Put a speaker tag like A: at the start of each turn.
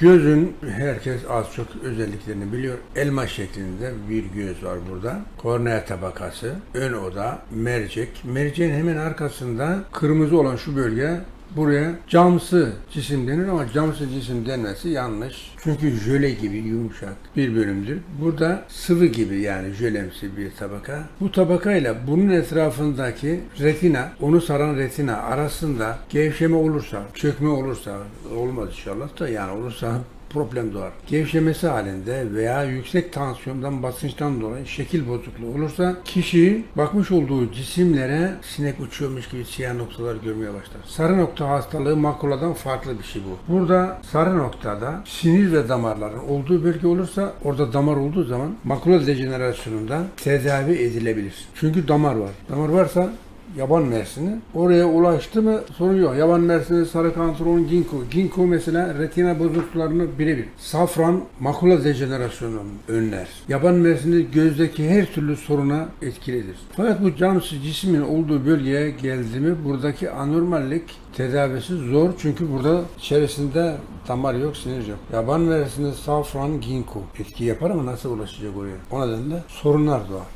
A: Gözün herkes az çok özelliklerini biliyor. Elma şeklinde bir göz var burada. Kornea tabakası, ön oda, mercek. Merceğin hemen arkasında kırmızı olan şu bölge Buraya camsı cisim denir ama camsı cisim denmesi yanlış. Çünkü jöle gibi yumuşak bir bölümdür. Burada sıvı gibi yani jölemsi bir tabaka. Bu tabakayla bunun etrafındaki retina, onu saran retina arasında gevşeme olursa, çökme olursa, olmaz inşallah da yani olursa problem doğar. Gevşemesi halinde veya yüksek tansiyondan, basınçtan dolayı şekil bozukluğu olursa kişi bakmış olduğu cisimlere sinek uçuyormuş gibi siyah noktalar görmeye başlar. Sarı nokta hastalığı makuladan farklı bir şey bu. Burada sarı noktada sinir ve damarların olduğu bölge olursa orada damar olduğu zaman makula dejenerasyonunda tedavi edilebilir. Çünkü damar var. Damar varsa yaban mersini. Oraya ulaştı mı sorun yok. Yaban mersini, sarı kantaron, ginkgo. Ginkgo mesela retina bozukluklarını birebir. Safran makula dejenerasyonunu önler. Yaban mersini gözdeki her türlü soruna etkilidir. Fakat bu camsı cismin olduğu bölgeye geldi mi buradaki anormallik tedavisi zor çünkü burada içerisinde damar yok, sinir yok. Yaban mersini, safran, ginkgo etki yapar ama nasıl ulaşacak oraya? O nedenle sorunlar doğar.